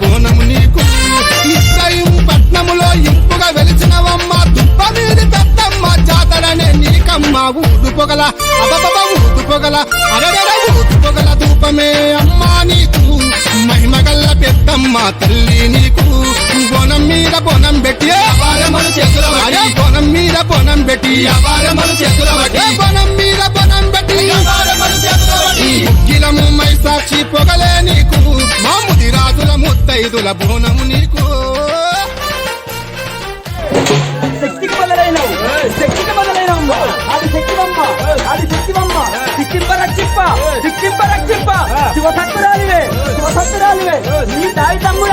బోనము నీకు. ఇస్రాయిం పట్నములో ఇంపుగా వెలిచినవమ్మ. దుప్ప మీది పెద్దమ్మ జాతరనే నీకమ్మ. ఊదు పొగల అబబబ ఊదు పొగల అరగర ఊదు పొగల ధూపమే అమ్మా నీకు. మహిమగల్ల పెద్దమ్మ తల్లి నీకు. బోనం మీద బోనం పెట్టి చేతుల బోనం మీద బోనం పెట్టి. చేతుల బోనం మీద బోనం పెట్టి. వ్యాపారములు చేతుల వడ్డీ గిలము మై సాక్షి పొగలే నీకు. మాముది రాజుల ముత్తైదుల బోనము నీకు శక్తికి బదులైనవు శక్తికి బదులైనవమ్మ అది శక్తివమ్మ అది శక్తివమ్మ సిక్కింప రక్షింప సిక్కింప రక్షింప శివసత్తురాలివే శివసత్తురాలివే నీ తాయి తమ్ముడ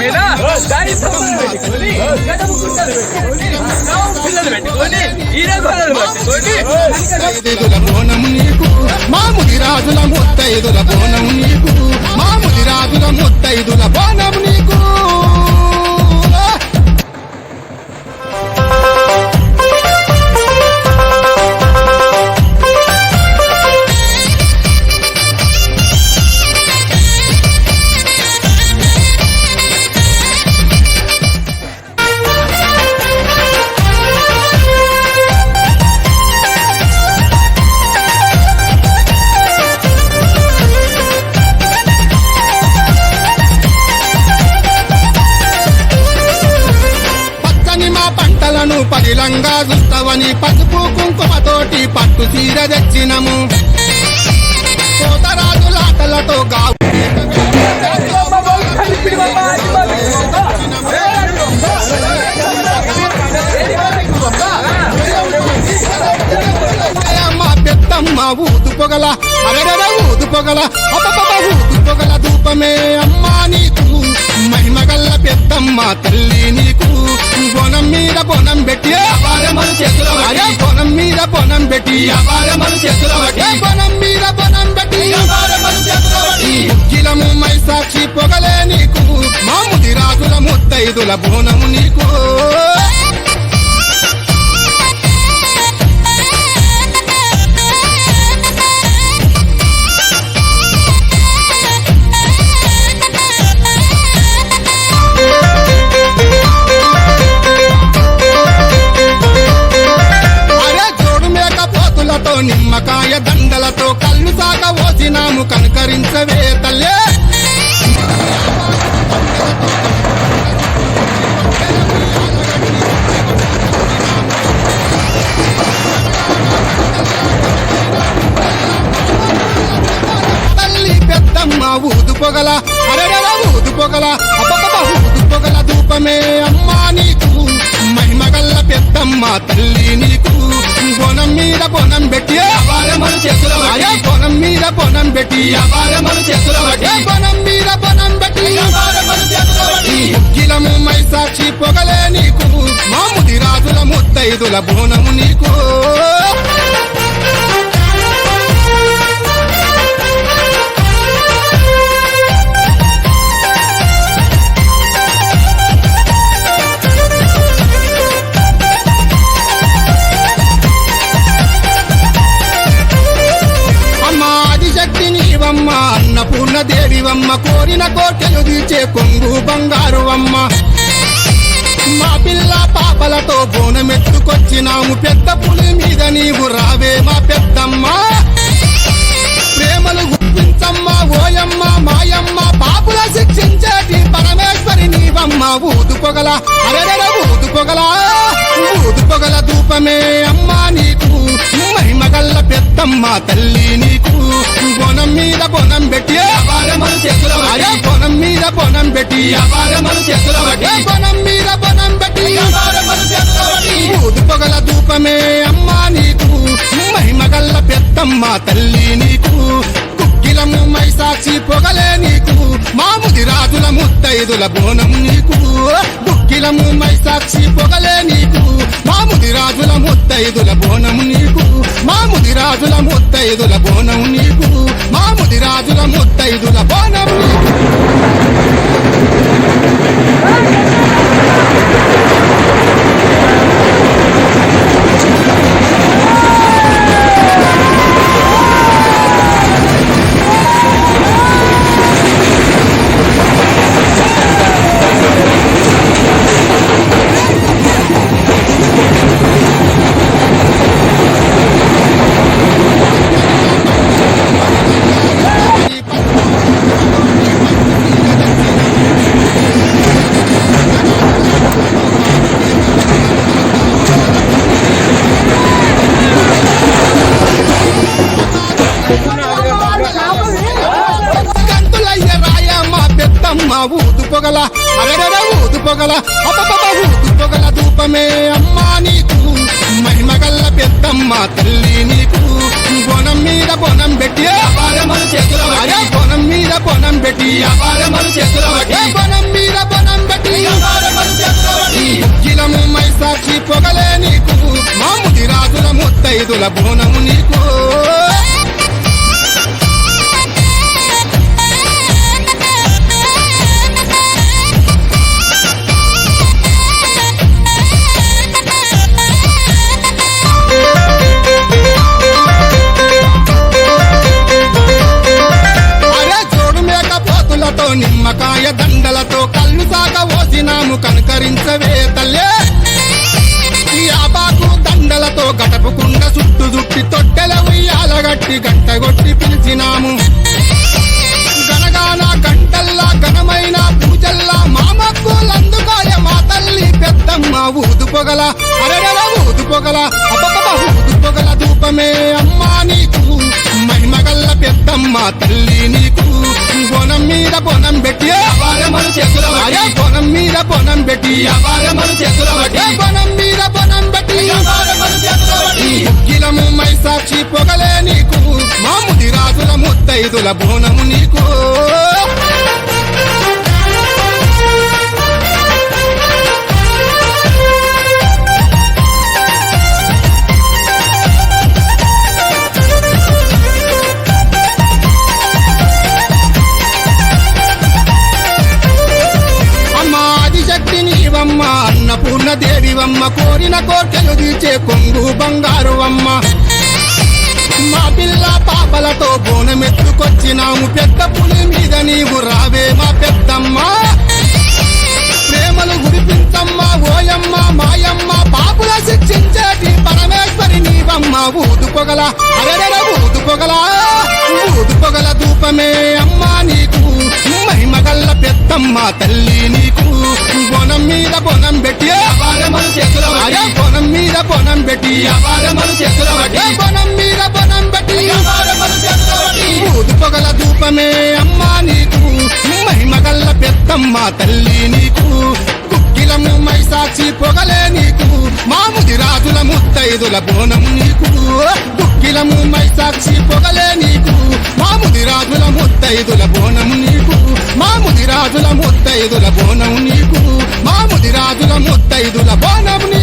మీద మాత్రమేనా దారి పెట్టుకొని గడప గుట్టలు పెట్టుకొని పిల్లలు పెట్టుకొని ఈర పట్టుకొని రాజుల ముత్తైదుల బోనం నీకు. మాముది రాజుల ముత్తైదుల బోనం నీకు. అందంగా చూస్తావని పసుపు కుంకుమతోటి పట్టు చీర తెచ్చినము. కోతరాజులాటలతో గావు అమ్మ ఊదు పొగల అరెరెర ఊదు పొగల ఊదు పొగల ధూపమే అమ్మా నీకు. మహిమగల్ల పెద్దమ్మ తల్లి నీకు. బొనం మీద బొనం పెట్టి. అరే బట్టి బొనం మీద బొనం పెట్టి. వ్యాపారములు బొనం మీద బొనం పెట్టి. వ్యాపారములు మై సాక్షి పొగలే నీకు. మాముది రాజుల ముత్తైదుల బోనము నీకు. పొగల. అరెరెర ఊదు పొగల. అబ్బబ్బబ్బ ఊదు పొగల ధూపమే అమ్మా నీకు. మహిమగల్ల పెద్దమ్మ తల్లి నీకు. బొనం మీద బొనం పెట్టి వ్యాపారములు చేతుల అరే బొనం మీద బొనం పెట్టి వ్యాపారములు చేతుల బట్టి బొనం మీద బొనం పెట్టి వ్యాపారములు చేతుల బట్టి కిలము మై పొగలే నీకు. మాముది రాజుల ముత్తైదుల బోనము నీకు. అన్నపూర్ణ దేవివమ్మ కోరిన కోటెలు తీర్చే కొంగు బంగారు అమ్మ మా పిల్ల పాపలతో బోనమెత్తుకొచ్చినాము పెద్ద పులి మీద నీవు రావే మా పెద్దమ్మ. ప్రేమలు గుర్తించమ్మ ఓయమ్మ మాయమ్మ పాపుల శిక్షించేటి పరమేశ్వరి నీవమ్మ. ఊదు పొగల అరెరెర ఊదు పొగల ఊదు పొగల ధూపమే అమ్మా నీకు. మహిమగల్ల పెద్దమ్మ తల్లి నీకు. బొనం మీద బొనం పెట్టి. అరే మీద బొనం పెట్టి. బొనం మీద బొనం పెట్టి. ఊదు పొగల ధూపమే అమ్మా నీకు. మహిమగల్ల పెద్దమ్మ తల్లి నీకు. కుక్కిలము మై సాక్షి పొగలే నీకు. మాముది రాజుల ముత్తైదుల బోనం నీకు. అఖిలము మై సాక్షి పొగలే నీకు. మాముది రాజుల ముత్తైదుల బోనం నీకు. మాముది రాజుల ముత్తైదుల బోనం నీకు. మాముది రాజుల ముత్తైదుల తల్లి నీకు బొనం మీద బొనం పెట్టి బొనం మీద బొనం పెట్టి బొనం మీద బొనం పెట్టి. వ్యాపారములు చేతుల పొగలే నీకు మాముది రాజుల ముత్తైదుల బోనము నీకు. ఊదు పొగల అరెరెర ఊదు పొగల అబ్బబ్బబ్బ ఊదు పొగల ధూపమే అమ్మా నీకు. మహిమగల్ల పెద్దమ్మ తల్లి నీకు. బొనం మీద బొనం పెట్టి. వ్యాపారములు చేతుల బొనం మీద బొనం పెట్టి. వ్యాపారములు చేతుల బొనం మీద బొనం పెట్టి. ముగ్గిలము మైసాక్షి పొగలే నీకు. మాముది రాజుల ముత్తైదుల బోనము నీకు. నీవు రావే మా పెద్దమ్మ. ప్రేమలు గురిపించమ్మ ఓయమ్మ మాయమ్మ పాపుల శిక్షించేటి పరమేశ్వరి నీవమ్మ. ఊదు పొగల అరెరెర ఊదు పొగల ఊదు పొగల అమ్మా నీకు మహిమగల్ల పెద్దమ్మ తల్లి నీకు. బొనం మీద బొనం పెట్టి బొనం మీద బొనం పెట్టి బొనం మీద బొనం పెట్టి. తల్లి నీకు గుక్కిలము మైసాక్షి పొగలే నీకు మాముది రాజుల ముత్తైదుల బోనం నీకు. గుక్కిలము మైసాక్షి పొగలే నీకు మాముది రాజుల ముత్తైదుల బోనం నీకు. మాముది రాజుల ముత్తైదుల బోనం నీకు మాముది రాజుల ముత్తైదుల బోనం నీకు.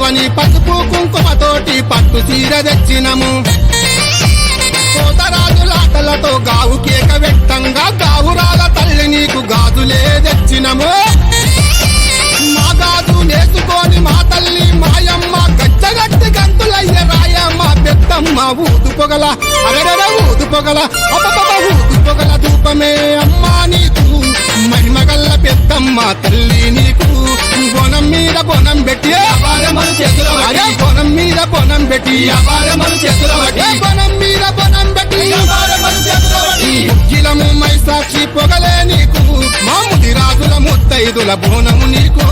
పదిలంగా పసుపు కుంకుమతోటి పట్టు చీర తెచ్చినము. కోతరాజులాటలతో గావు కేక వ్యక్తంగా గావురాల తల్లి నీకు గాజులే తెచ్చినము. మా గాజు నేసుకొని మా తల్లి మాయమ్మ గచ్చగట్టి గంతులయ్య రాయమ్మ పెద్దమ్మ ఊదు పొగల అగరగ ఊదు పొగల అబ్బబ్బబ్బ ఊదు పొగల ధూపమే అమ్మా నీకు. మహిమగల్ల పెద్దమ్మ తల్లి నీకు. బొనం పెట్టి వ్యాపారములు చేతుల వడ్డీ మీద బొనం పెట్టి. వ్యాపారములు చేతుల వడ్డీ గిలము మైసాక్షి పొగలే నీకు. మాముది రాజుల ముత్తైదుల బోనము నీకు.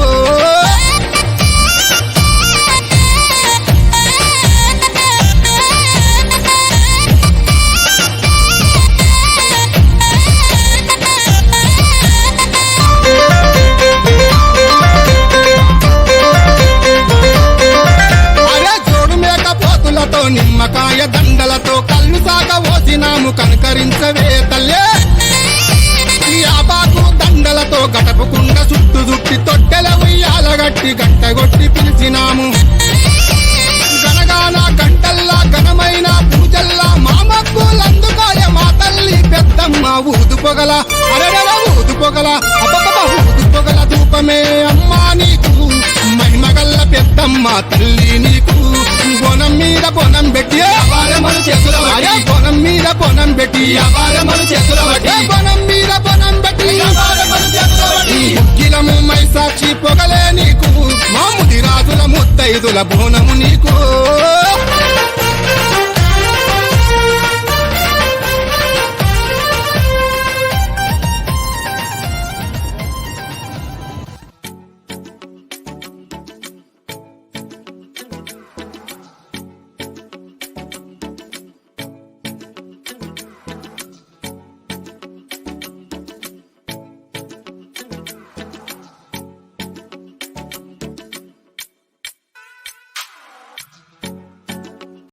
ఉయ్యాలగట్టి గట్టగొట్టి పిలిచినాము. గనగాన గంటల్లా ఘనమైన పూజల్లా మా మక్కులందుకోయ మా తల్లి పెద్దమ్మ ఊదు పొగల అరడల ఊదు పొగల అబ్బబ్బబ్బ ఊదు పొగల ధూపమే అమ్మా నీకు. మహిమగల్ల పెద్దమ్మ తల్లి నీకు. బొనం మీద బొనం పెట్టి వ్యాపారములు చేతుల బొనం మీద బొనం పెట్టి వ్యాపారములు చేతుల బొనం మీద బొనం పెట్టి అవారమలు చేతుల వడ్డీ గిలము మైసాక్షి పొగలే నీకు. మాముది రాజుల ముత్తైదుల బోనము నీకు.